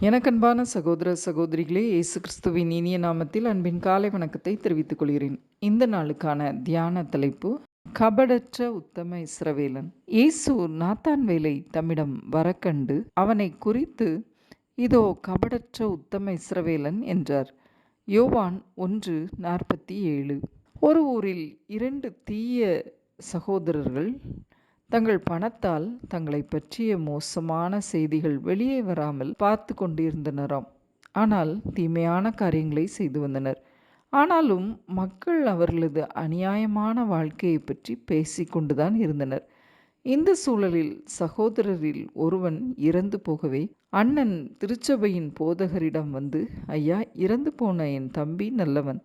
எனக்கன்பான சகோதர சகோதரிகளே இயேசு கிறிஸ்துவின் இனிய நாமத்தில் அன்பின் காலை வணக்கத்தை தெரிவித்துக் கொள்கிறேன். இந்த நாளுக்கான தியான தலைப்பு கபடற்ற உத்தம இஸ்ரவேலன். இயேசு நாத்தான் வேலை தம்மிடம் வரக்கண்டு அவனை குறித்து இதோ கபடற்ற உத்தம இஸ்ரவேலன் என்றார். யோவான் ஒன்று நாற்பத்தி ஏழு. ஒரு ஊரில் இரண்டு தீய சகோதரர்கள் தங்கள் பணத்தால் தங்களை பற்றிய மோசமான செய்திகள் வெளியே வராமல் பார்த்து கொண்டிருந்தனராம். ஆனால் தீமையான காரியங்களை செய்து வந்தனர். ஆனாலும் மக்கள் அவர்களது அநியாயமான வாழ்க்கையை பற்றி பேசிக்கொண்டுதான் இருந்தனர். இந்த சூழலில் சகோதரரில் ஒருவன் இறந்து போகவே அண்ணன் திருச்சபையின் போதகரிடம் வந்து ஐயா இறந்து போன என் தம்பி நல்லவன்.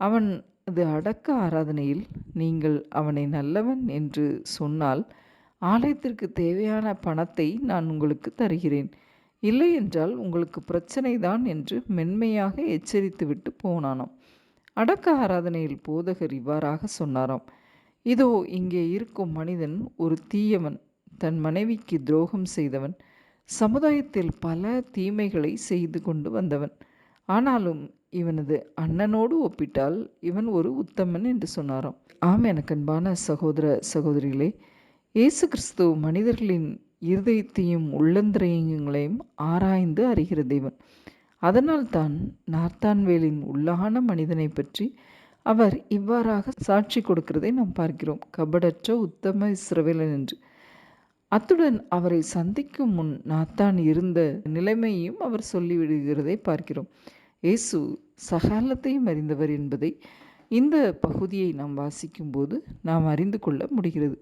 அவன் அது அடக்க ஆராதனையில் நீங்கள் அவனை நல்லவன் என்று சொன்னால் ஆலயத்திற்கு தேவையான பணத்தை நான் உங்களுக்கு தருகிறேன். இல்லை என்றால் உங்களுக்கு பிரச்சனை தான் என்று மென்மையாக எச்சரித்துவிட்டு போனானாம். அடக்க ஆராதனையில் போதகர் இவ்வாறாக சொன்னாராம். இதோ இங்கே இருக்கும் மனிதன் ஒரு தீயவன். தன் மனைவிக்கு துரோகம் செய்தவன். சமுதாயத்தில் பல தீமைகளை செய்து கொண்டு வந்தவன். ஆனாலும் இவனது அண்ணனோடு ஒப்பிட்டால் இவன் ஒரு உத்தமன் என்று சொன்னாராம். ஆம் எனக்கு அன்பான சகோதர சகோதரிகளே இயேசு கிறிஸ்து மனிதர்களின் இருதயத்தையும் உள்ளந்திரையங்களையும் ஆராய்ந்து அறிகிற தேவன். அதனால் தான் நார்த்தான்வேலின் உள்ளான மனிதனை பற்றி அவர் இவ்வாறாக சாட்சி கொடுக்கிறதை நாம் பார்க்கிறோம். கபடற்ற உத்தம இஸ்ரவேலன் என்று. அத்துடன் அவரை சந்திக்கும் முன் நாத்தான் இருந்த நிலைமையும் அவர் சொல்லிவிடுகிறதை பார்க்கிறோம். இயேசு சகாலத்தையும் அறிந்தவர் என்பதை இந்த பகுதியை நாம் வாசிக்கும்போது நாம் அறிந்து கொள்ள முடிகிறது.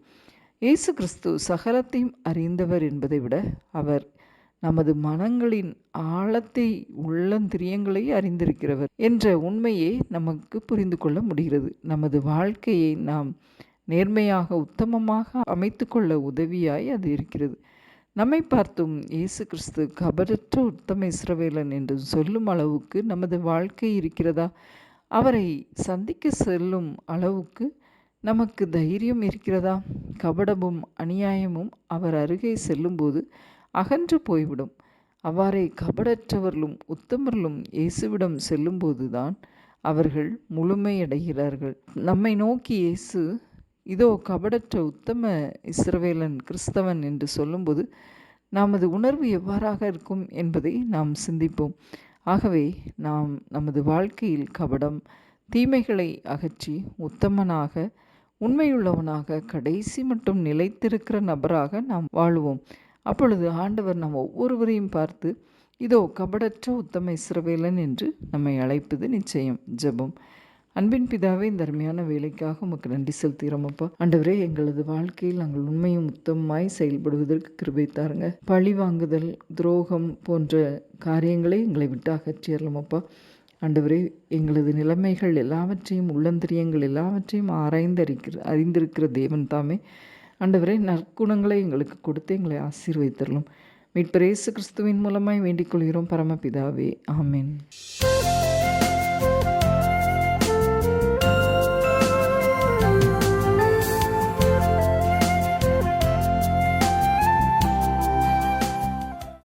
இயேசு கிறிஸ்து சகலத்தையும் அறிந்தவர் என்பதை விட அவர் நமது மனங்களின் ஆழத்தை உள்ளந்திரியங்களை அறிந்திருக்கிறவர் என்ற உண்மையை நமக்கு புரிந்து கொள்ள முடிகிறது. நமது வாழ்க்கையை நாம் நேர்மையாக உத்தமமாக அமைத்து கொள்ள உதவியாய் அது இருக்கிறது. நம்மை பார்த்தும் இயேசு கிறிஸ்து கபரற்ற உத்தம இஸ்ரவேலன் என்று சொல்லும் அளவுக்கு நமது வாழ்க்கை இருக்கிறதா? அவரை சந்திக்க செல்லும் அளவுக்கு நமக்கு தைரியம் இருக்கிறதா? கபடமும் அநியாயமும் அவர் அருகே செல்லும்போது அகன்று போய்விடும். அவ்வாறே கபடற்றவர்களும் உத்தமர்களும் இயேசுவிடம் செல்லும்போதுதான் அவர்கள் முழுமையடைகிறார்கள். நம்மை நோக்கி இயேசு இதோ கபடற்ற உத்தம இஸ்ரவேலன் கிறிஸ்தவன் என்று சொல்லும்போது நமது உணர்வு எவ்வாறாக இருக்கும் என்பதை நாம் சிந்திப்போம். ஆகவே நாம் நமது வாழ்க்கையில் கபடம் தீமைகளை அகற்றி உத்தமனாக உண்மையுள்ளவனாக கடைசி மட்டும் நிலைத்திருக்கிற நபராக நாம் வாழுவோம். அப்பொழுது ஆண்டவர் நம் ஒவ்வொருவரையும் பார்த்து இதோ கபடற்ற உத்தம இஸ்ரவேலன் என்று நம்மை அழைப்பது நிச்சயம். ஜெபம். அன்பின் பிதாவே இந்த அருமையான வேலைக்காக உமக்கு நன்றி செலுத்துகிறோம் அப்பா. எங்களது வாழ்க்கையில் நாங்கள் உண்மையும் உத்தமமாய் செயல்படுவதற்கு கிருபை தாருங்க. பழி வாங்குதல் துரோகம் போன்ற காரியங்களை எங்களை விட்டு அகற்றிடலாம் அப்பா. எங்களது நிலைமைகள் எல்லாவற்றையும் உள்ளந்திரியங்கள் எல்லாவற்றையும் ஆராய்ந்து அறிக்கிற அறிந்திருக்கிற தேவன் தாமே. அண்டவரே நற்குணங்களை எங்களுக்கு கொடுத்து எங்களை ஆசீர்வைத்தரலாம் மீட்பரேசு கிறிஸ்துவின் மூலமாய் வேண்டிக் கொள்கிறோம் பரமபிதாவே. ஆமேன்.